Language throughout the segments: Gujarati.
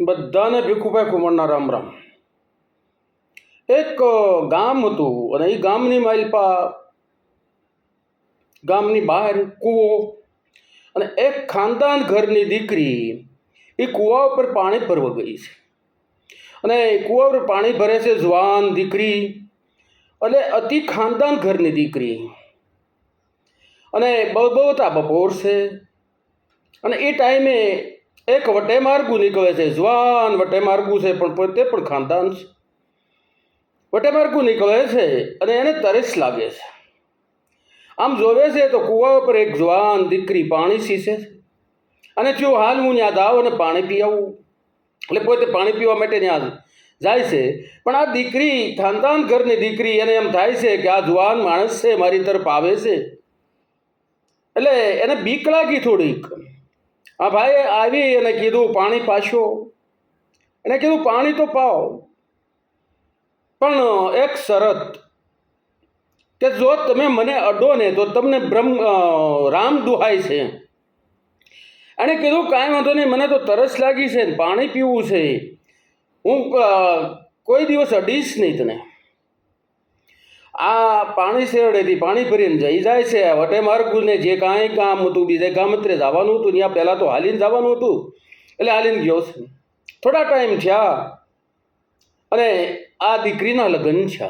બધાને ભીખુભાઈ કુંવરના રામ રામ. એક ગામ હતું અને એ ગામની માઇલપા ગામની બહાર કૂવો અને એક ખાનદાન ઘરની દીકરી એ કૂવા ઉપર પાણી ભરવા ગઈ છે. અને કૂવા ઉપર પાણી ભરે છે જુવાન દીકરી એટલે અતિ ખાનદાન ઘરની દીકરી. અને બહુ બહુ બપોર છે. અને એ ટાઈમે એક વટે માર્ગું નીકળે છે, જવાન વટે માર્ગું છે, પણ પોતે પણ ખાનદાન છે. વટે માર્ગું નીકળે છે અને એને તરસ લાગે છે. આમ જોવે છે તો કૂવા ઉપર એક જવાન દીકરી પાણી સીસે અને જો હાલ હું ત્યાં જાઉં અને પાણી પી એટલે પોતે પાણી પીવા માટે ત્યાં જાય છે. પણ આ દીકરી, ખાનદાન ઘરની દીકરી, એને એમ થાય છે કે આ જુવાન માણસ છે, મારી તરફ આવે છે. એટલે એને બીક લાગી થોડીક. આ ભાઈ આવી અને કીધું, પાણી પાશો એને કીધું, પાણી તો પાઓ, પણ એક શરત કે જો તમે મને અડો ને તો તમને બ્રહ્મ રામ દુહાય છે. એણે કીધું, કાંઈ વાંધો નહીં, મને તો તરસ લાગી છે પાણી પીવું છે. હું કોઈ દિવસ અડીશ નહીં તને. આ પાણી શેરડેથી પાણી ભરીને જઈ જાય છે. વટે માર્ગુને જે કાંઈ કામ હતું બીજે ગામત્રે જવાનું હતું, ત્યાં પહેલાં તો હાલીને જવાનું હતું. એટલે હાલીને ગયો છે. થોડા ટાઈમ થયા અને આ દીકરીના લગ્ન છે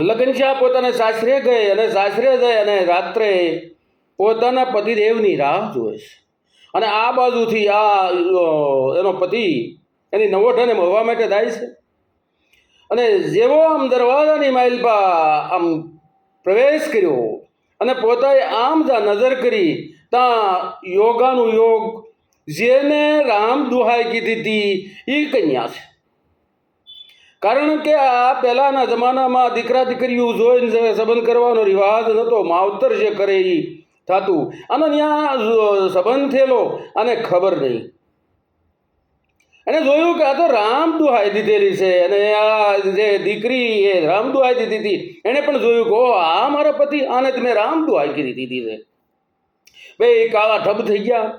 લગ્ન છે પોતાના સાસરે ગઈ અને સાસરે જઈ અને રાત્રે પોતાના પતિદેવની રાહ જોવે છે. અને આ બાજુથી આ એનો પતિ એની નવોઠાને મળવા માટે થાય છે. અને જેવો આમ દરવાજાની માઇલપા આમ પ્રવેશ કર્યો અને પોતાએ આમ જા નજર કરી ત્યાં યોગાનું યોગ જેને રામ દુહાઈ કીધી હતી એ કન્યા છે. કારણ કે આ પહેલાંના જમાનામાં દીકરા દીકરીઓ જોઈને સંબંધ કરવાનો રિવાજ નહોતો માવતર જે કરે એ થતું. અને ત્યાં સંબંધ થયેલો અને ખબર નહીં. એને જોયું કે આ તો રામ દુહાઈ દીધેલી છે, અને આ જે દીકરી એ રામ દુહાઈ દીધી હતી, એણે પણ જોયું કે ઓ આ મારા પતિ, આને તમે રામ દુહાઈ કીધી દીધી છે. ભાઈ કાળા ઠપ થઈ ગયા.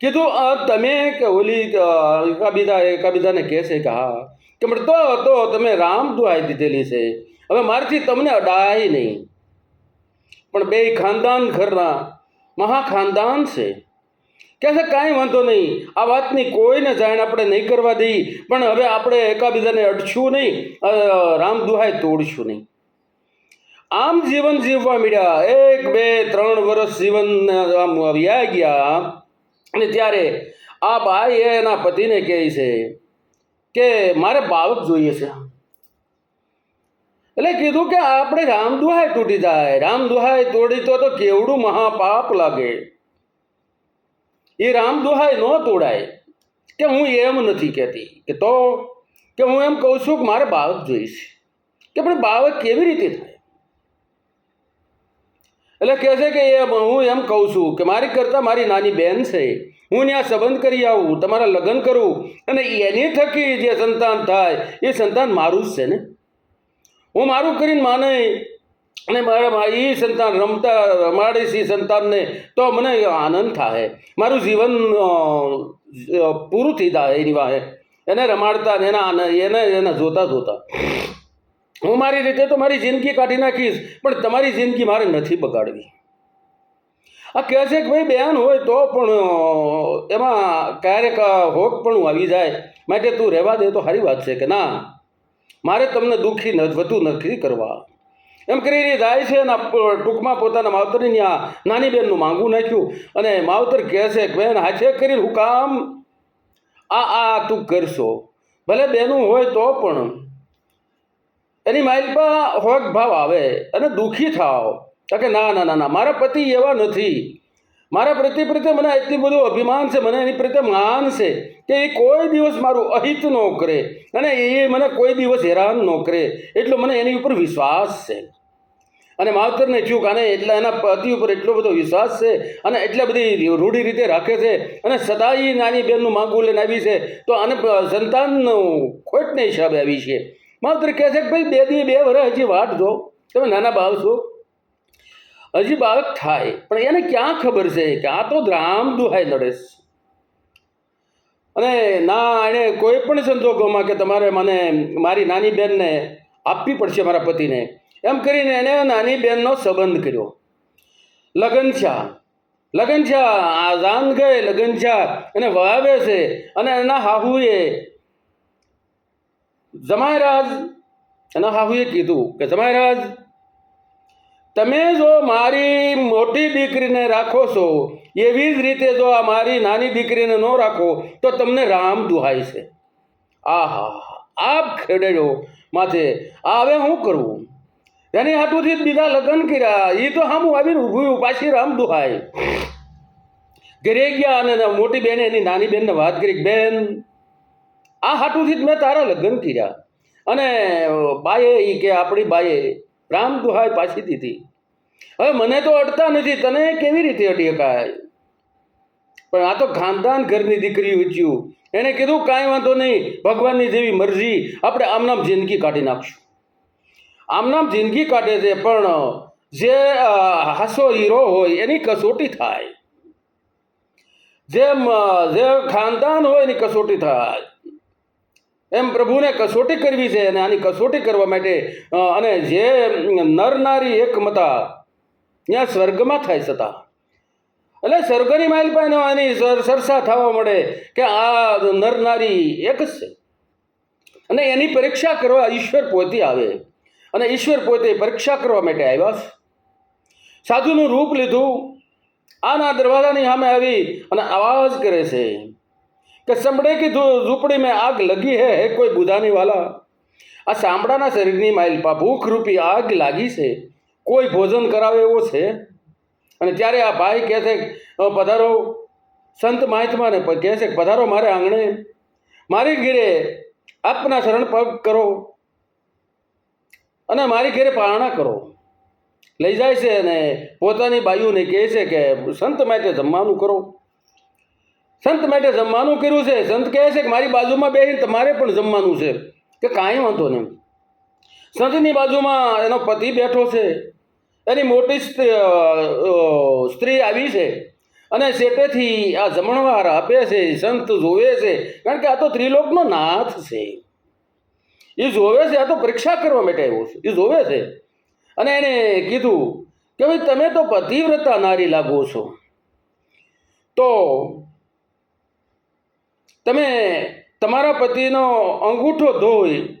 કીધું તમે કે ઓલી કાબીદા એકાબીજા, એકાબીજાને કહે છે કે હા. કે મને તો તો તમે રામ દુહાઈ દીધેલી છે. હવે મારથી તમને અડાય નહીં. પણ બે ખાનદાન ઘરના મહા ખાનદાન છે. કહે છે કાંઈ વાંધો નહીં. આ વાતની કોઈને જાણ આપણે નહીં કરવા દઈ. પણ હવે આપણે એકાબીજાને અડશું નહીં. અ, રામ દુહાઈ તોડશું નહીં. આમ જીવન જીવવા મળ્યા એક બે ત્રણ વર્ષ જીવન આમ વ્યા ગયા. અને ત્યારે આ ભાઈ એના પતિને કહે છે કે મારે બાળક જોઈએ છે. એટલે કીધું કે આપણે રામ દુહાઈ તૂટી જાય. રામ દુહાઈ તોડી તો કેવડું મહાપાપ લાગે. એ રામ દુહાઈ ન તોડાય. કે હું એમ નથી કહેતી. કે તો, કે હું એમ કહું છું કે મારે બાળક જોઈશ. કે પણ બાળક કેવી રીતે થાય? એટલે કહે છે કે એ હું એમ કહું છું કે મારી કરતાં મારી નાની બહેન છે, હું ત્યાં સંબંધ કરી આવું, તમારા લગ્ન કરું, અને એની થકી જે સંતાન થાય, એ સંતાન મારું જ છે ને? હું મારું કરીને માને અને મારા એ સંતાન રમતા રમાડીશ એ સંતાનને, તો મને આનંદ થાય મારું જીવન પૂરું થઈ જાય એની વાહે. એને રમાડતા ને એના એને એને જોતા જોતા. હું મારી રીતે તો મારી જિંદગી કાઢી નાખીશ, પણ તમારી જિંદગી મારે નથી બગાડવી. આ કહે છે કે ભાઈ બેન હોય તો પણ એમાં ક્યારેક હોક પણ આવી જાય. માટે તું રહેવા દે તો સારી વાત છે કે ના. મારે તમને દુઃખી વધુ નથી કરવા. એમ કરીને જાય છે અને ટૂંકમાં પોતાના માવતરની ત્યાં નાની બેનનું માંગવું નાખ્યું. અને માવતર કહે છે કે, બેન હાથે કરીને હું કામ આ આ તું કરશો. ભલે બેનું હોય તો પણ એની માઇકમાં હોક ભાવ આવે અને દુઃખી થાવ. કે, ના ના ના ના, મારા પતિ એવા નથી. મારા પ્રતિ પ્રત્યે મને એટલું બધું અભિમાન છે, મને એની પ્રત્યે માન છે કે એ કોઈ દિવસ મારું અહિત ન કરે અને એ મને કોઈ દિવસ હેરાન ન કરે. એટલો મને એની ઉપર વિશ્વાસ છે. અને માવતરને ચૂક અને એટલા એના પતિ ઉપર એટલો બધો વિશ્વાસ છે અને એટલા બધી રૂઢી રીતે રાખે છે અને સદાય નાની બહેનનું માગું લઈને આવી છે, તો આને સંતાનનું ખોટને હિસાબે આવી છે. માવતર કહે છે કે ભાઈ, બે દી બે વર્ષ હજી વાટ જો. તમે નાના બાવ છો. હજી બાળક થાય. પણ એને ક્યાં ખબર છે કે આ તો રામ દુહાઈ નડે છે. અને ના, એણે કોઈ પણ સંજોગોમાં કે તમારે મને મારી નાની બહેનને આપવી પડશે મારા પતિને એમ કરીને એણે નાની બહેનનો સંબંધ કર્યો. લગ્ન થયા લગ્ન થયા આ જાન ગઈ લગ્ન થયા એને વહાવે છે અને એના હાહુએ જમાયરાજ, એના હાહુએ કીધું કે જમાયરાજ, તમે જો મારી મોટી દીકરીને રાખો છો, એવી જ રીતે જો આ મારી નાની દીકરીને ન રાખો, તો તમને રામ દુહાય છે. આહા આપ ખેડેડો માથે, આ હવે શું કરવું એની હાથુથી જ બીજા લગ્ન કર્યા. એ તો હામું આવીને ઊભું પાછી રામ દુહાય. ઘરે ગયા અને મોટી બેને એની નાની બેનને વાત કરી બેન, આ હાટુથી જ મેં તારા લગ્ન કર્યા. અને બાએ એ કે, આપણી બાએ રામ દુહાય પાછી દીધી. હવે મને તો અડતા નથી. તને કેવી રીતે અડી શકાય પણ આ તો ખાનદાન ઘરની દીકરી ઉચ્યું એણે કીધું, કાંઈ વાંધો નહીં. ભગવાનની જેવી મરજી. આપણે આમનામ જિંદગી કાઢી નાખશું. આમનામ જિંદગી કાઢે છે, પણ જે હાસો હીરો હોય એની કસોટી થાય. જેમ જે ખાનદાન હોય એની કસોટી થાય. એમ પ્રભુને કસોટી કરવી છે અને આની કસોટી કરવા માટે અને જે નર નારી એક ત્યાં સ્વર્ગમાં થાય છતાં. એટલે સ્વર્ગની માઇલ એની સર- સરસા થવા મળે કે આ નર નારી એક જ છે. અને એની પરીક્ષા કરવા ઈશ્વર પોતે આવે. અને ઈશ્વર પોતે પરીક્ષા કરવા માટે આવ્યા. સાધુનું રૂપ લીધું. આના દરવાજાની સામે આવી અને અવાજ કરે છે કે સંભળે કે ઝૂંપડી મેં આગ લગી હે હે કોઈ બુધાની વાલા? આ સાંભળાના શરીરની માઇલપા ભૂખરૂપી ભૂખ રૂપી આગ લાગી છે. કોઈ ભોજન કરાવે એવો છે? અને ત્યારે આ ભાઈ કહે છે પધારો. સંત મહાત્માને કહે છે, પધારો મારે આંગણે. મારી ઘેરે આપના શરણ પગ કરો. અને મારી ઘેરે પારણા કરો. લઈ જાય છે અને પોતાની બાયુને કહે છે કે, સંત માટે જમવાનું કરો. સંત માટે જમવાનું કર્યું છે. સંત કહે છે કે, મારી બાજુમાં બેસીને તમારે પણ જમવાનું છે. કે કાંઈ વાંધો નહીં. સંતની બાજુમાં એનો પતિ બેઠો છે. એની મોટી સ્ત્રી આવી છે. અને શેટેથી આ જમણવાર આપે છે. સંત જોવે છે. કારણ કે આ તો ત્રિલોકનો નાથ છે. એ જોવે છે, આ તો પરીક્ષા કરવા માટે આવ્યો છે. એ જોવે છે. અને એને કીધું કે ભાઈ, તમે તો પતિવ્રતા નારી લાગો છો. તો તમે તમારા પતિનો અંગૂઠો ધોઈ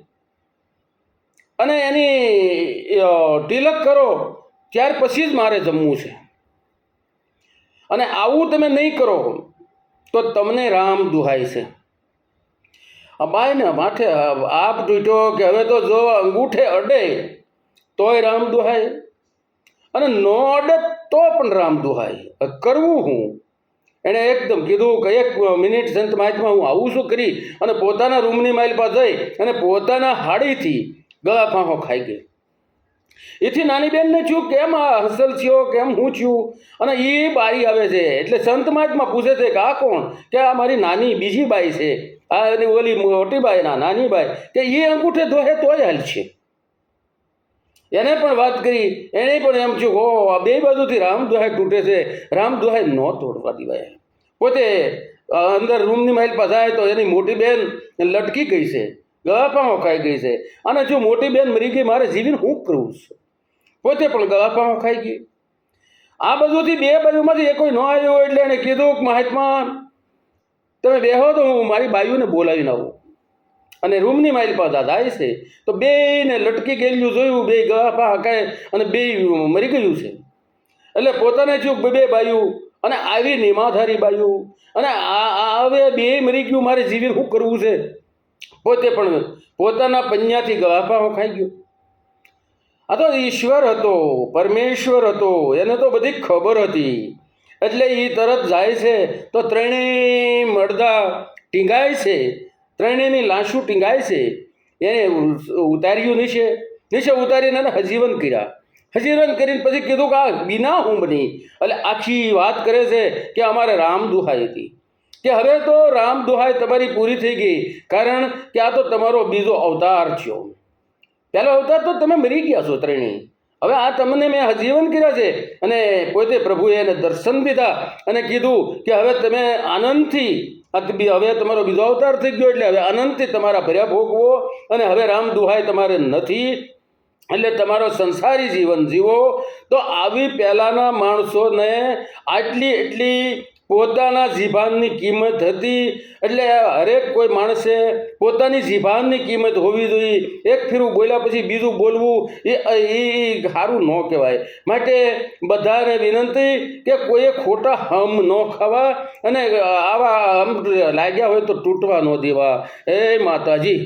અને એની તિલક કરો, ત્યાર પછી જ મારે જમવું છે. અને આવું તમે નહીં કરો, તો તમને રામ દુહાય છે. બાઈને માથે આપ તૂટ્યો કે હવે તો જો અંગૂઠે અડે, તોય રામ દુહાય. અને નો અડે તો પણ રામ દુહાય. કરવું હું? એણે એકદમ કીધું કે એક મિનિટ સંત મહાત્મા, હું આવું શું કરી? અને પોતાના રૂમની માઇલ પાસે જઈ અને પોતાના હાડીથી ગળા ફાંફો ખાઈ ગઈ. એથી નાની બેનને છું કેમ આ હસલ થયો? કેમ હું છું અને એ બારી આવે છે. એટલે સંત મહાત્મા પૂછે છે કે, આ કોણ? કે આ મારી નાની બીજી બાઈ છે? આ એની ઓલી મોટી બાઈ ના નાની બાઈ કે એ અંગૂઠે ધોહે તોય હાલ છે. એને પણ વાત કરી એણે પણ એમ થયું, હો, આ બે બાજુથી રામ દુહાઈ તૂટે છે, રામ દુહાઈ ન તોડવા દીવાય. પોતે અંદર રૂમની માઇલ પાસે તો એની મોટી બેન લટકી ગઈ છે ગળાફામાં ખાઈ ગઈ છે. અને જો મોટી બેન મરી ગઈ, મારે જીવીને હું કરવું છું? પોતે પણ ગળાફામાં ખાઈ ગઈ. આ બાજુથી બે બાજુમાંથી એ કોઈ ન આવ્યો એટલે એણે કીધું કે, મહાત્મા તમે બેહો તો હું મારી બાયુને બોલાવીને આવું. અને રૂમની માઇલ પાસે જાય છે. તો બેયને લટકી ગયેલું જોયું બે ગળાફા હકાય અને બે મરી ગયું છે. એટલે પોતાને થયું બે બાયું અને આવી નિમાધારી બાયું અને આ આ હવે બે મરી ગયું, મારે જીવી શું કરવું છે? પોતે પણ પોતાના પન્યાથી ગળાફાઓ ખાઈ ગયો. આ તો ઈશ્વર હતો, પરમેશ્વર હતો, એને તો બધી ખબર હતી. એટલે એ તરત જાય છે તો ત્રણેય મડદા ટીંગાય છે, ત્રણેયની લાશું ટીંગાય છે. એને ઉતાર્યું નીચે નીચે ઉતારીને એને હજીવન કર્યા. હજીવન કરીને પછી કીધું કે આ બિના હું બની એટલે આખી વાત કરે છે કે અમારે રામ દુહાઈ હતી. કે હવે તો રામ દુહાઈ તમારી પૂરી થઈ ગઈ. કારણ કે આ તો તમારો બીજો અવતાર થયો. પહેલો અવતાર તો તમે મરી ગયા છો ત્રણેય. હવે આ તમને મેં હજીવન કર્યા છે. અને પોતે પ્રભુએ એને દર્શન દીધા અને કીધું કે હવે તમે આનંદથી હવે તમારો બીજો અવતાર થઈ ગયો એટલે હવે આનંદથી તમારા ભર્યા ભોગવો અને હવે રામ દુહાય તમારે નથી. એટલે તમારો સંસારી જીવન જીવો. તો આવી પહેલાંના માણસોને આટલી એટલી પોતાના જીભાનની કિંમત હતી. એટલે હરેક કોઈ માણસે પોતાની જીભાનની કિંમત હોવી જોઈએ. એક ફેરું બોલ્યા પછી બીજું બોલવું, એ એ સારું ન કહેવાય. માટે બધાને વિનંતી કે કોઈએ ખોટા હમ ન ખાવા અને આવા હમ લાગ્યા હોય તો તૂટવા ન દેવા. હે માતાજી.